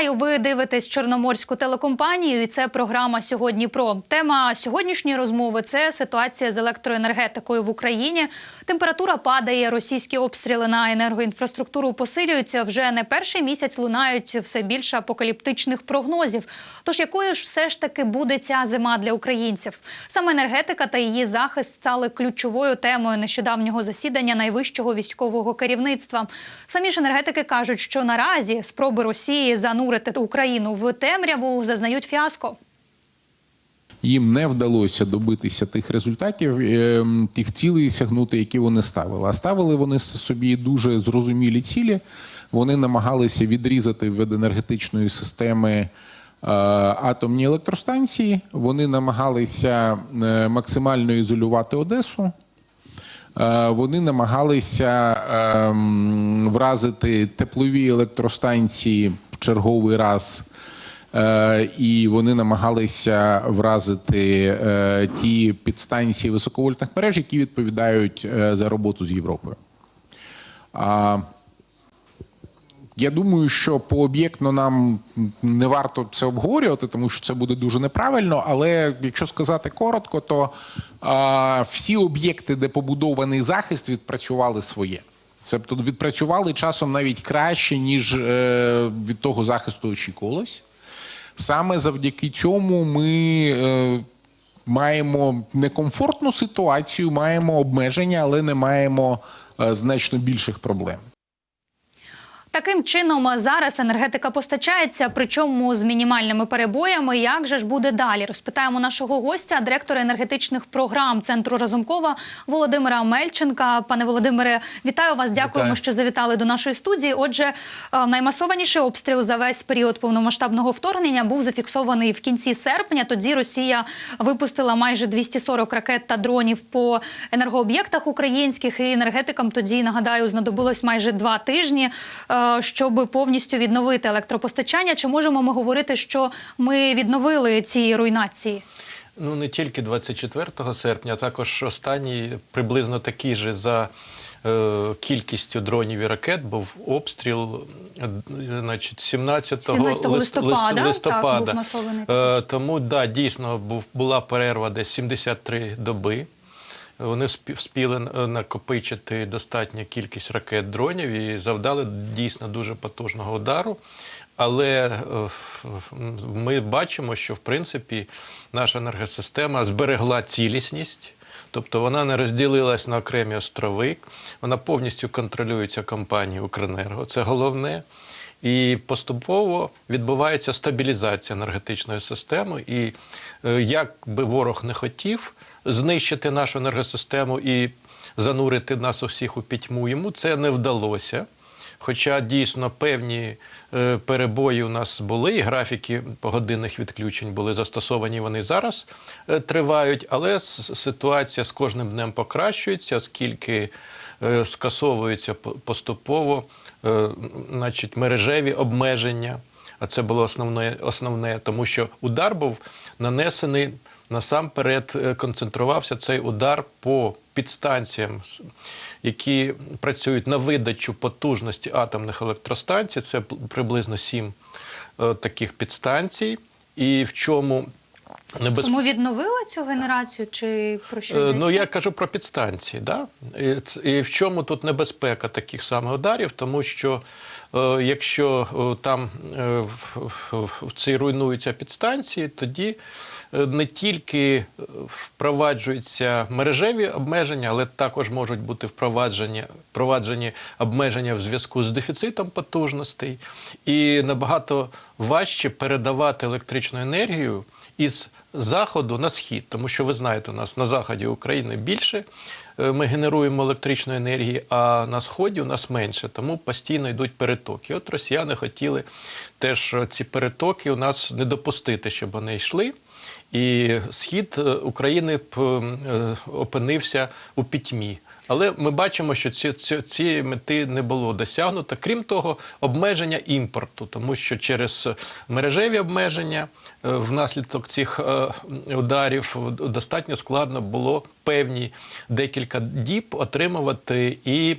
Вітаю! Ви дивитесь Чорноморську телекомпанію. І це програма сьогодні. Про тема сьогоднішньої розмови це ситуація з електроенергетикою в Україні. Температура падає, російські обстріли на енергоінфраструктуру посилюються. Вже не перший місяць лунають все більше апокаліптичних прогнозів. Тож якою ж все ж таки буде ця зима для українців? Саме енергетика та її захист стали ключовою темою нещодавнього засідання найвищого військового керівництва. Самі ж енергетики кажуть, що наразі спроби Росії занурити Україну в темряву зазнають фіаско. їм не вдалося добитися тих результатів, е, тих цілей сягнути, які вони ставили. А ставили вони собі дуже зрозумілі цілі. Вони намагалися відрізати від енергетичної системи е, атомні електростанції. Вони намагалися е, максимально ізолювати Одесу. Е, Вони намагалися ем, вразити теплові електростанції черговий раз. Е, І вони намагалися вразити е, ті підстанції високовольтних мереж, які відповідають е, за роботу з Європою. Я думаю, що пооб'єктно нам не варто це обговорювати, тому що це буде дуже неправильно. Але якщо сказати коротко, то всі об'єкти, де побудований захист, відпрацювали своє. Тобто відпрацювали часом навіть краще, ніж е, від того захисту очікувалось. Саме завдяки цьому ми е, маємо некомфортну ситуацію, маємо обмеження, але не маємо е, значно більших проблем. Таким чином зараз енергетика постачається, причому з мінімальними перебоями. Як же ж буде далі? Розпитаємо нашого гостя, директора енергетичних програм центру Разумкова Володимира Мельченка. Пане Володимире, вітаю вас. Дякуємо, Вітаю. що завітали до нашої студії. Отже, е, наймасованіший обстріл за весь період повномасштабного вторгнення був зафіксований в кінці серпня. Тоді Росія випустила майже 240 ракет та дронів по енергооб'єктах українських. І енергетикам тоді нагадаю знадобилось майже два тижні, е, щоб повністю відновити електропостачання. Чи можемо ми говорити, що ми відновили ці руйнації? Ну не тільки 24 серпня, а також останній приблизно такий же за е, кількістю дронів і ракет був обстріл, е, значить, 17, 17 лист- листопада, так, був масований Е, тому да, дійсно був була перерва десь 73 доби. Вони спі- вспіли е, накопичити достатню кількість ракет дронів і завдали дійсно дуже потужного удару. Але е, ми бачимо, що в принципі наша енергосистема зберегла цілісність. Тобто вона не розділилась на окремі острови, вона повністю контролюється компанією Укренерго. Це головне. І поступово відбувається стабілізація енергетичної системи. І е, як би ворог не хотів знищити нашу енергосистему і занурити нас усіх у пітьму, йому це не вдалося. Хоча дійсно певні е, перебої у нас були, і графіки погодинних відключень були застосовані, вони зараз е, тривають, але ситуація з кожним днем покращується, оскільки е, скасовуються поступово значить, мережеві обмеження. А це було основне, основне, тому що удар був нанесений насамперед, е, концентрувався цей удар по підстанціям, які працюють на видачу потужності атомних електростанцій. Це приблизно сім е, таких підстанцій. І в чому небезпека? Ми відновили цю генерацію? Чи про що Е, йдеться? Ну, я кажу про підстанції. Да? І, і в чому тут небезпека таких саме ударів? Тому що якщо е, там е, ці руйнуються підстанції, тоді е, не тільки е, впроваджуються мережеві обмеження, але також можуть бути впроваджені, обмеження в зв'язку з дефіцитом потужностей. І набагато важче передавати електричну енергію із заходу на схід, тому що ви знаєте, у нас на заході України більше е, ми генеруємо електричної енергії, а на сході у нас менше, тому постійно йдуть перетоки. От росіяни хотіли теж е, ці перетоки у нас не допустити, щоб вони йшли. І схід е, України б е, опинився у пітьмі. Але ми бачимо, що ці, ці, цієї мети не було досягнуто. Крім того, обмеження імпорту, тому що через мережеві обмеження е, внаслідок цих е, ударів достатньо складно було певні декілька діб отримувати і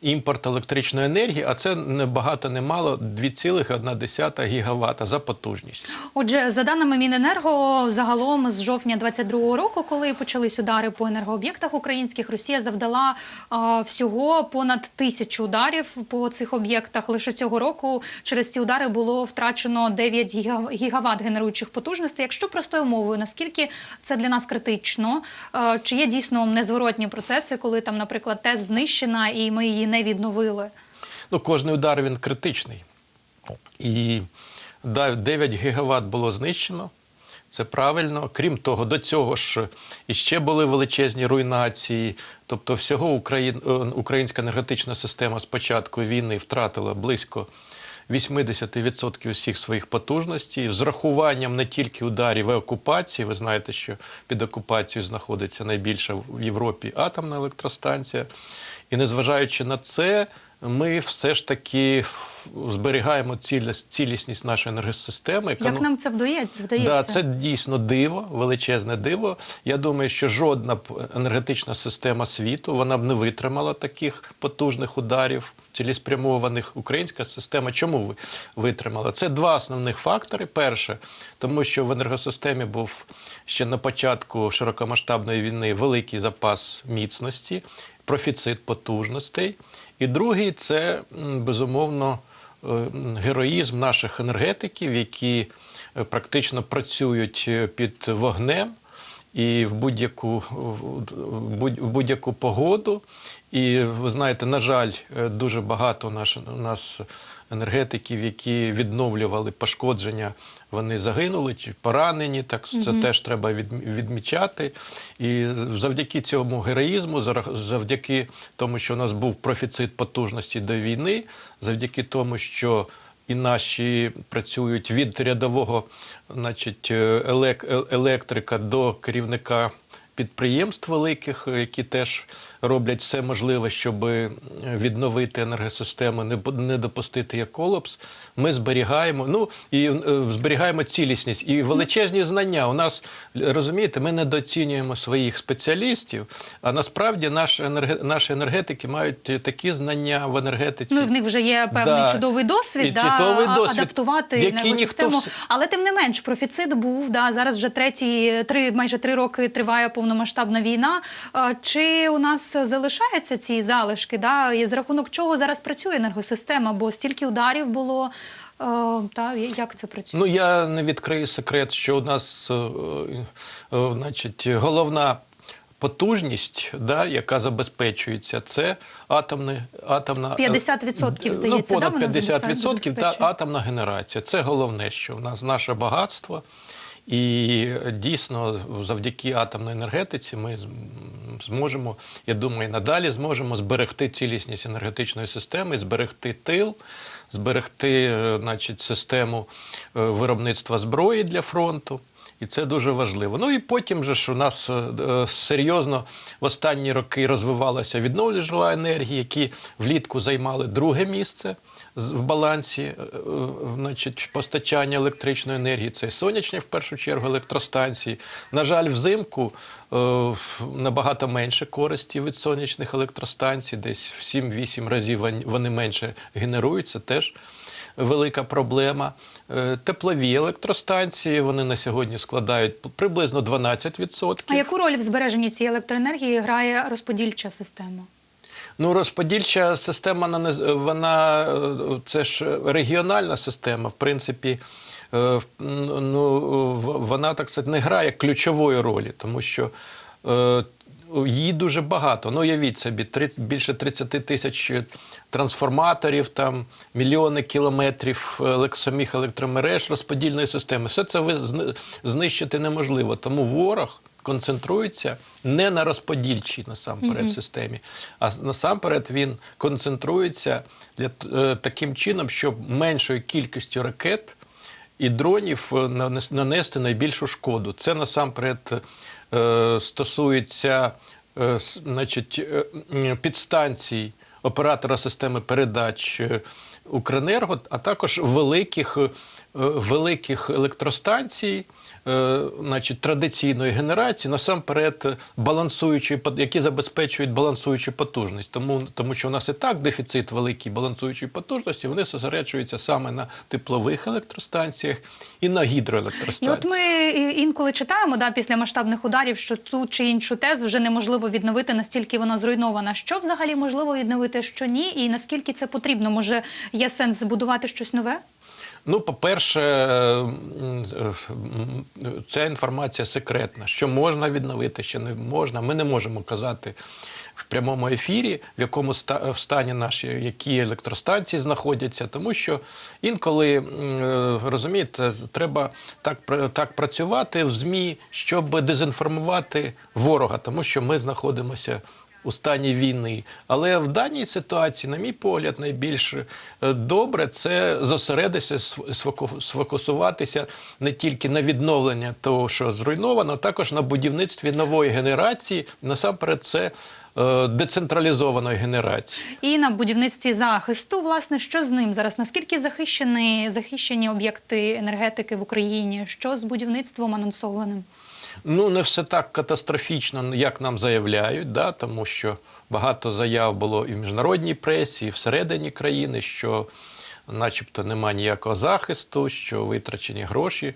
імпорт електричної енергії, а це не багато не мало 2,1 гігавата за потужність. Отже, за даними Міненерго, загалом з жовтня 22-го року, коли почались удари по енергооб'єктах українських, Росія завдала а, всього понад тисячу ударів по цих об'єктах. Лише цього року через ці удари було втрачено 9 гіга- гігават генеруючих потужностей. Якщо простою мовою, наскільки це для нас критично? А, чи є дійсно незворотні процеси, коли там, наприклад, ТЕС знищена і ми її не відновили? Ну, кожний удар він критичний. І 9 гігават було знищено. Це правильно. Крім того, до цього ж іще були величезні руйнації. Тобто, всього Україн, е, українська енергетична система з початку війни втратила близько 80% усіх своїх потужностей з рахуванням не тільки ударів і окупації. Ви знаєте, що під окупацією знаходиться найбільша в Європі атомна електростанція. І незважаючи на це, ми все ж таки зберігаємо цілісність нашої енергосистеми. Як економ- нам це вдає- вдається? Да, це дійсно диво, величезне диво. Я думаю, що жодна енергетична система світу вона б не витримала таких потужних ударів, цілеспрямованих. Українська система чому ви- витримала? Це два основних фактори. Перше, тому що в енергосистемі був ще на початку широкомасштабної війни великий запас міцності, профіцит потужностей. І другий це безумовно е, героїзм наших енергетиків, які е, практично працюють е, під вогнем і в будь-яку в будь- будь-яку погоду. І ви знаєте, на жаль, е, дуже багато наш, у нас енергетиків, які відновлювали пошкодження, вони загинули чи поранені. Так це теж треба від- відмічати. І завдяки цьому героїзму, завдяки тому, що у нас був профіцит потужності до війни, завдяки тому, що і наші працюють від рядового значить, е, е- електрика до керівника підприємств великих, е, які теж роблять все можливе, щоб е, відновити енергосистему, не, не допустити як колапс. Ми зберігаємо, ну і е, зберігаємо цілісність і величезні знання. У нас розумієте, ми недооцінюємо своїх спеціалістів, а насправді наші, енерге, наші енергетики мають такі знання в енергетиці. Ну, і в них вже є певний Да. чудовий досвід, І да, чудовий досвід, адаптувати енергосистему. ніхто Але тим не менш, профіцит був. Да, зараз вже треті, три, майже три роки триває повномасштабна війна. Чи у нас залишаються ці залишки? Да? І за рахунок чого зараз працює енергосистема? Бо стільки ударів було. е, Та, як це працює? Ну я не відкрию секрет, що у нас е, е, значить, головна потужність, да, яка забезпечується, це атомне, атомна 50% ну, здається, да, понад вона 50% та атомна генерація. Це головне, що в нас наше багатство. І дійсно, завдяки атомній енергетиці, ми зможемо, я думаю, і надалі зможемо зберегти цілісність енергетичної системи, зберегти тил, зберегти е, значить, систему е, виробництва зброї для фронту. І це дуже важливо. Ну і потім же ж у нас е, е, серйозно в останні роки розвивалася відновлювальна джерела енергії, які влітку займали друге місце в балансі е, значить, постачання електричної енергії. Це сонячні, в першу чергу, електростанції. На жаль, взимку набагато менше користі від сонячних електростанцій, десь в 7-8 разів вони менше генеруються теж велика проблема. Е, Теплові електростанції вони на сьогодні складають приблизно 12%. А яку роль в збереженні цієї електроенергії грає розподільча система? Ну, розподільча система вона, е, це ж регіональна система. В принципі, е, ну, вона так сказати, не грає ключової ролі, тому що її дуже багато. Ну, уявіть собі, три- більше 30 тисяч трансформаторів, там, мільйони кілометрів елек- самих електромереж, розподільної системи. Все це ви знищити неможливо. Тому ворог концентрується не на розподільчій насамперед системі, а насамперед він концентрується для е, таким чином, щоб меншою кількістю ракет і дронів е, нанести найбільшу шкоду. Це насамперед е, стосується е, значить, підстанцій оператора системи передач Укренерго, а також великих великих електростанцій, значить, традиційної генерації, насамперед е, балансуючої, які забезпечують балансуючу потужність. Тому, тому що у нас і так дефіцит великий балансуючої потужності, вони зосереджуються саме на теплових електростанціях і на І от ми інколи читаємо да, після масштабних ударів, що ту чи іншу тез вже неможливо відновити, настільки вона зруйнована. Що взагалі можливо відновити, що ні, і наскільки це потрібно? Може, є сенс збудувати щось нове? Ну, по-перше, е, ця інформація секретна. Що можна відновити, що не можна. Ми не можемо казати в прямому ефірі, в якому стані наші які електростанції знаходяться, тому що інколи е, розумієте, треба так, так працювати в ЗМІ, щоб дезінформувати ворога, тому що ми знаходимося у стані війни. Але в даній ситуації, на мій погляд, найбільш е, добре це зосередитися, сф- сфокусуватися не тільки на відновлення того, що зруйновано, а також на будівництві нової генерації. Насамперед, це е, децентралізованої генерації. І на будівництві захисту, власне, що з ним зараз? Наскільки захищені, захищені об'єкти енергетики в Україні? Що з будівництвом анонсованим? Ну, не все так катастрофічно, як нам заявляють, да, тому що багато заяв було і в міжнародній пресі, і всередині країни, що начебто нема ніякого захисту, що витрачені гроші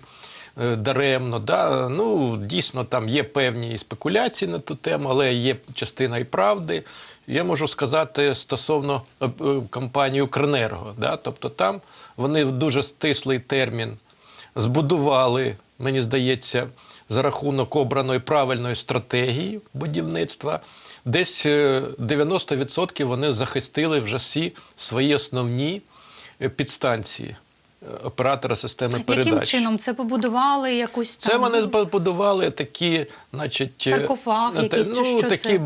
е, даремно. Да. Ну, дійсно, там є певні спекуляції на ту тему, але є частина і правди. Я можу сказати стосовно е, компанії Укренерго. Да. Тобто там вони в дуже стислий термін збудували, мені здається, за рахунок обраної правильної стратегії будівництва. Десь е, 90% вони захистили вже всі свої основні е, підстанції е, оператора системи передач. Яким чином це побудували якусь Це вони побудували такі, значить, е, Саркофаг е, якийсь, чи ну, що такі це?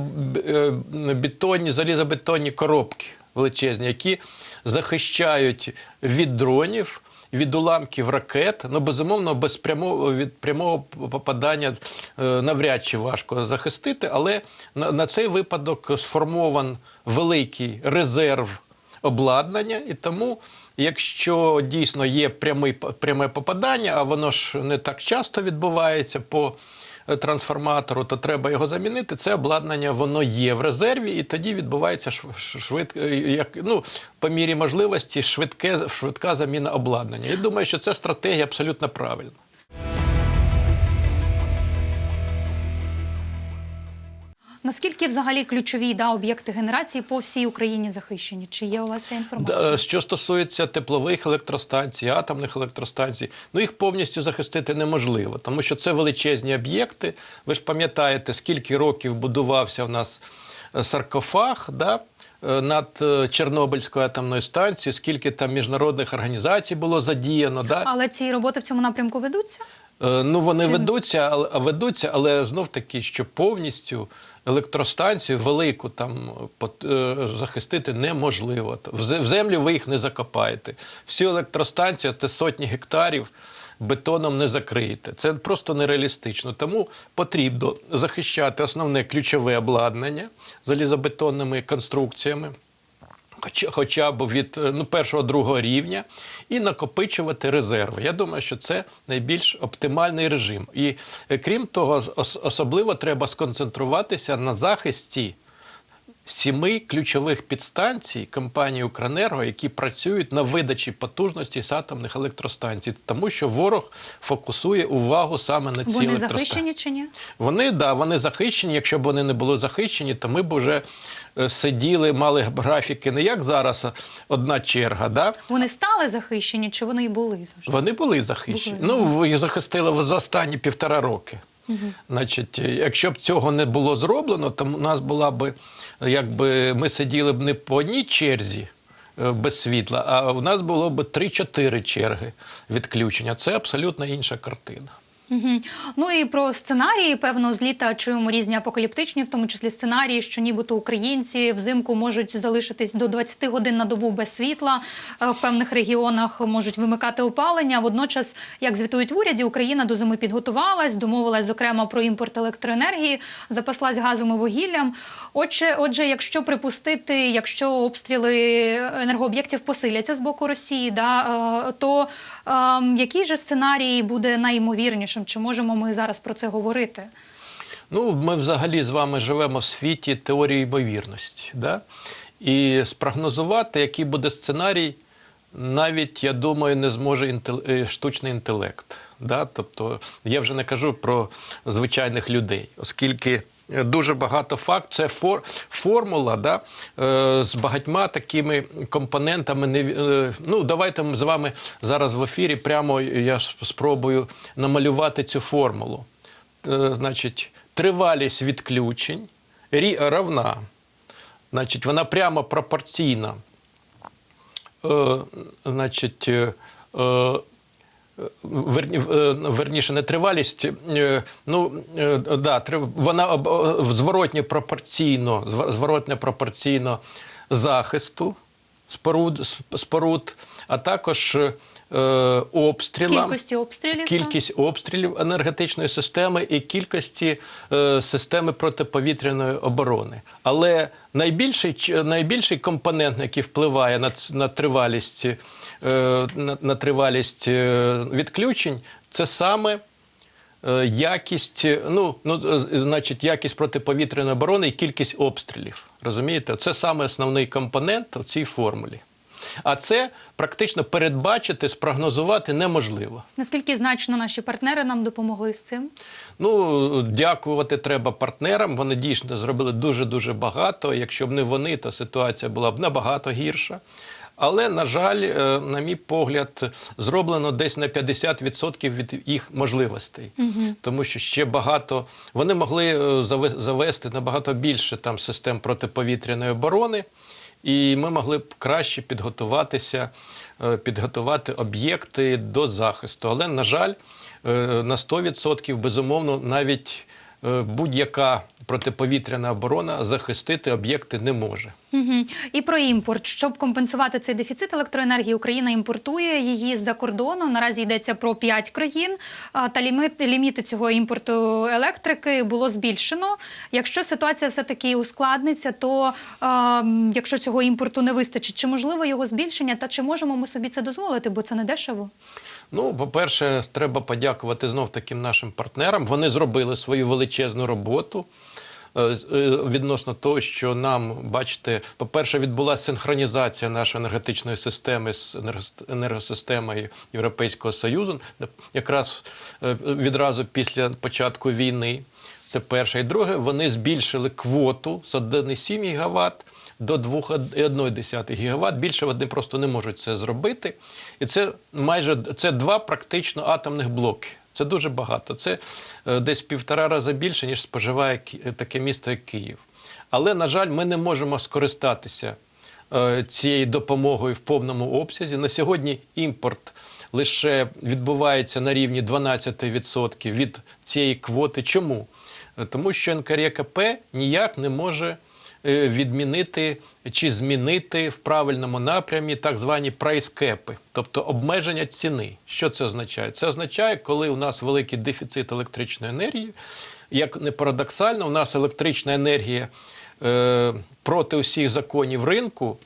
е, бетонні, залізобетонні коробки величезні, які захищають від дронів. Від уламків ракет, ну безумовно, без прямого від прямого попадання е, навряд чи важко захистити, але на, на цей випадок сформован великий резерв обладнання, і тому, якщо дійсно є прямий, пряме попадання, а воно ж не так часто відбувається по трансформатору, то треба його замінити. Це обладнання воно є в резерві, і тоді відбувається швидко, як ну по мірі можливості, швидке швидка заміна обладнання. Я думаю, що це стратегія абсолютно правильна. Наскільки взагалі ключові да, об'єкти генерації по всій Україні захищені? Чи є у вас ця інформація? Що стосується теплових електростанцій, атомних електростанцій, ну їх повністю захистити неможливо, тому що це величезні об'єкти. Ви ж пам'ятаєте, скільки років будувався у нас е, саркофаг, да? е, Над е, Чорнобильською атомною станцією, скільки там міжнародних організацій було задіяно, да? Але ці роботи в цьому напрямку ведуться? Е, Ну, вони Чи- ведуться, але ведуться, але знов таки, що повністю електростанцію велику там е, захистити неможливо. В землю ви їх не закопаєте. Всю електростанцію це сотні гектарів. Бетоном не закриєте. Це просто нереалістично. Тому потрібно захищати основне ключове обладнання залізобетонними конструкціями хоча, хоча б від е, ну, першого другого рівня, і накопичувати резерви. Я думаю, що це найбільш оптимальний режим. І е, крім того, ос- особливо треба сконцентруватися на захисті. Сіми ключових підстанцій компанії Укренерго, які працюють на видачі потужності з атомних електростанцій, тому що ворог фокусує увагу саме на ці Вони електростанції. захищені чи ні? Вони да, вони захищені. Якщо б вони не були захищені, то ми б вже е, сиділи, мали графіки не як зараз, а одна черга. Да? Вони стали захищені, чи вони і були завжди? Вони були захищені. Були. Ну, захистили за останні півтора роки. Значить, якщо б цього не було зроблено, то у нас була б, якби ми сиділи б не по одній черзі е, без світла, а у нас було б 3-4 черги відключення. Це абсолютно інша картина. Ну і про сценарії, певно, з літа чуємо різні апокаліптичні, в тому числі сценарії, що нібито українці взимку можуть залишитись до 20 годин на добу без світла. е, В певних регіонах можуть вимикати опалення. Водночас, як звітують в уряді, Україна до зими підготувалась, домовилась зокрема про імпорт електроенергії, запаслась газом і вугіллям. Отже, отже, якщо припустити, якщо обстріли енергооб'єктів посиляться з боку Росії, да, е, то е, який же сценарій буде найімовірнішим? Чи можемо ми зараз про це говорити? Ну, ми взагалі з вами живемо в світі теорії ймовірності. Да? І спрогнозувати, який буде сценарій, навіть, я думаю, не зможе інтел- е, штучний інтелект. Да? Тобто, я вже не кажу про звичайних людей, оскільки. Дуже багато фактів. Це фор, формула да, е, з багатьма такими компонентами. Не, е, ну, давайте ми з вами зараз в ефірі прямо я спробую намалювати цю формулу. Е, значить, тривалість відключень равна. Значить, вона прямо пропорційна. Значить, верніше, не тривалість. е, Ну, е, да, вона е, зворотньо пропорційно, зв- зворотньо пропорційно захисту споруд, споруд а також е, обстрілам. Кількості обстрілів? Кількість обстрілів енергетичної системи і кількості е, системи протиповітряної оборони. Але найбільший, найбільший компонент, який впливає на, на тривалість, е, на, на тривалість е, відключень, це саме е, якість, е, ну, ну, е, значить, якість протиповітряної оборони і кількість обстрілів. Розумієте? Це саме основний компонент у цій формулі. А це практично передбачити, спрогнозувати неможливо. Наскільки значно наші партнери нам допомогли з цим? Ну, дякувати треба партнерам. Вони дійсно зробили дуже-дуже багато. Якщо б не вони, то ситуація була б набагато гірша. Але, на жаль, е, на мій погляд, зроблено десь на 50% від їх можливостей. Тому що ще багато вони могли е, завести набагато більше там систем протиповітряної оборони. І ми могли б краще підготуватися, е, підготувати об'єкти до захисту. Але, на жаль, е, на 100% безумовно навіть будь-яка протиповітряна оборона захистити об'єкти не може. Угу. І про імпорт. Щоб компенсувати цей дефіцит електроенергії, Україна імпортує її з-за кордону. Наразі йдеться про 5 країн. Та ліміт, ліміти цього імпорту електрики було збільшено. Якщо ситуація все-таки ускладниться, то м, якщо цього імпорту не вистачить, чи можливо його збільшення, та чи можемо ми собі це дозволити, бо це не дешево? Ну, по-перше, треба подякувати знов таким нашим партнерам. Вони зробили свою величезну роботу. е, е, Відносно того, що нам, бачите, по-перше, відбулася синхронізація нашої енергетичної системи з енергосистемою Європейського Союзу, якраз е, відразу після початку війни. Це перше. І друге, вони збільшили квоту з 1,7 ГВт до 2,1 ГВт. Більше вони просто не можуть це зробити. І це майже це два практично атомних блоки. Це дуже багато. Це е, десь півтора рази більше, ніж споживає таке місто, як Київ. Але, на жаль, ми не можемо скористатися е, цією допомогою в повному обсязі. На сьогодні імпорт лише відбувається на рівні 12% від цієї квоти. Чому? Е, Тому що НКРЕКП ніяк не може відмінити чи змінити в правильному напрямі так звані прайскепи, тобто обмеження ціни. Що це означає? Це означає, коли у нас великий дефіцит електричної енергії, як не парадоксально, у нас електрична енергія е, проти усіх законів ринку.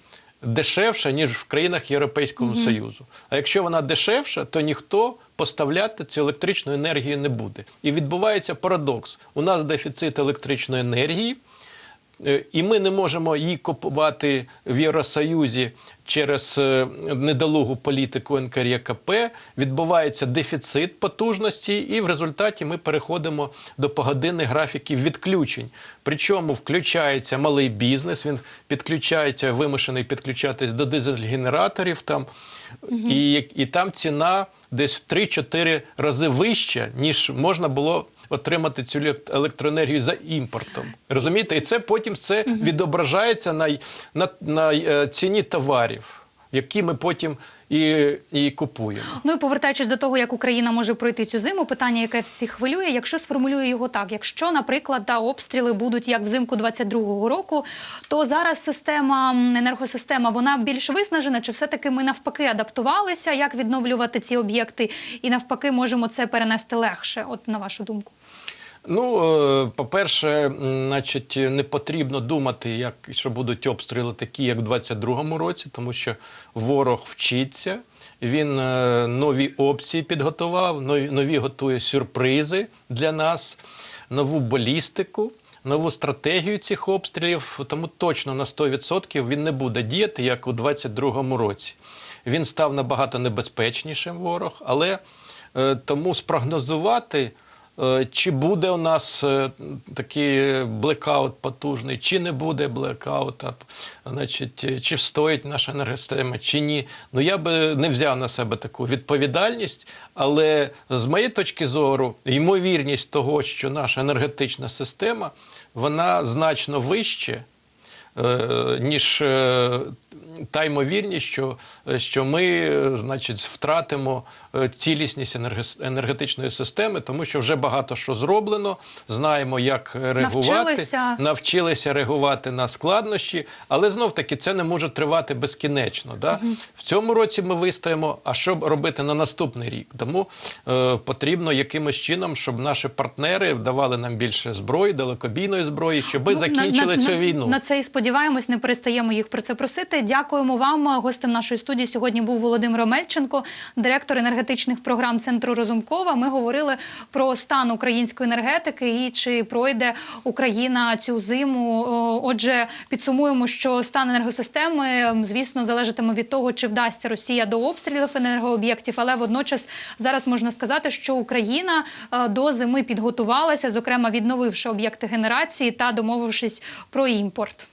Дешевша, ніж в країнах Європейського Союзу. А якщо вона дешевша, то ніхто поставляти цю електричну енергію не буде. І відбувається парадокс. У нас дефіцит електричної енергії, Е, І ми не можемо її купувати в Євросоюзі через е, недолугу політику НКРЄКП. Відбувається дефіцит потужності, і в результаті ми переходимо до погодинних графіків відключень. Причому включається малий бізнес, він підключається, вимушений підключатись до дизель-генераторів там, і, і там ціна десь в 3-4 рази вища, ніж можна було отримати цю елект- електроенергію за імпортом. Розумієте? І це потім це відображається на, на, на е, ціні товарів. які ми потім і, і купуємо. Ну і повертаючись до того, як Україна може пройти цю зиму, питання, яке всіх хвилює, якщо сформулюю його так: якщо, наприклад, та обстріли будуть як взимку 22-го року, то зараз система енергосистема вона більш виснажена, чи все-таки ми навпаки адаптувалися, як відновлювати ці об'єкти, і навпаки можемо це перенести легше? От на вашу думку. Ну, е, по-перше, значить, не потрібно думати, як, що будуть обстріли такі, як в 22-му році, тому що ворог вчиться. Він е, нові опції підготував, нові, нові готує сюрпризи для нас, нову балістику, нову стратегію цих обстрілів. Тому точно на 100% він не буде діяти, як у 22-му році. Він став набагато небезпечнішим ворог, але е, тому спрогнозувати. Е, Чи буде у нас е, такий блекаут потужний, чи не буде блекаута, значить, е, чи встоїть наша енергосистема, чи ні. Ну я би не взяв на себе таку відповідальність, але з моєї точки зору, ймовірність того, що наша енергетична система вона значно вище. Е, Ніж е, та ймовірність, що, що ми значить, втратимо е, цілісність енерге- енергетичної системи, тому що вже багато що зроблено, знаємо, як реагувати, Навчилися. навчилися реагувати на складнощі, але знов таки це не може тривати безкінечно. Да? В цьому році ми вистоїмо. А що робити на наступний рік? Тому е, потрібно якимось чином, щоб наші партнери давали нам більше зброї, далекобійної зброї, щоб ми Ну, закінчили на, цю на, війну. На це і сподіваємось, не перестаємо їх про це просити. Дякуємо вам. Гостем нашої студії сьогодні був Володимир Омельченко, директор енергетичних програм Центру Розумкова. Ми говорили про стан української енергетики і чи пройде Україна цю зиму. Отже, підсумуємо, що стан енергосистеми, звісно, залежатиме від того, чи вдасться Росія до обстрілів енергооб'єктів, але водночас зараз можна сказати, що Україна е, до зими підготувалася, зокрема відновивши об'єкти генерації та домовившись про імпорт.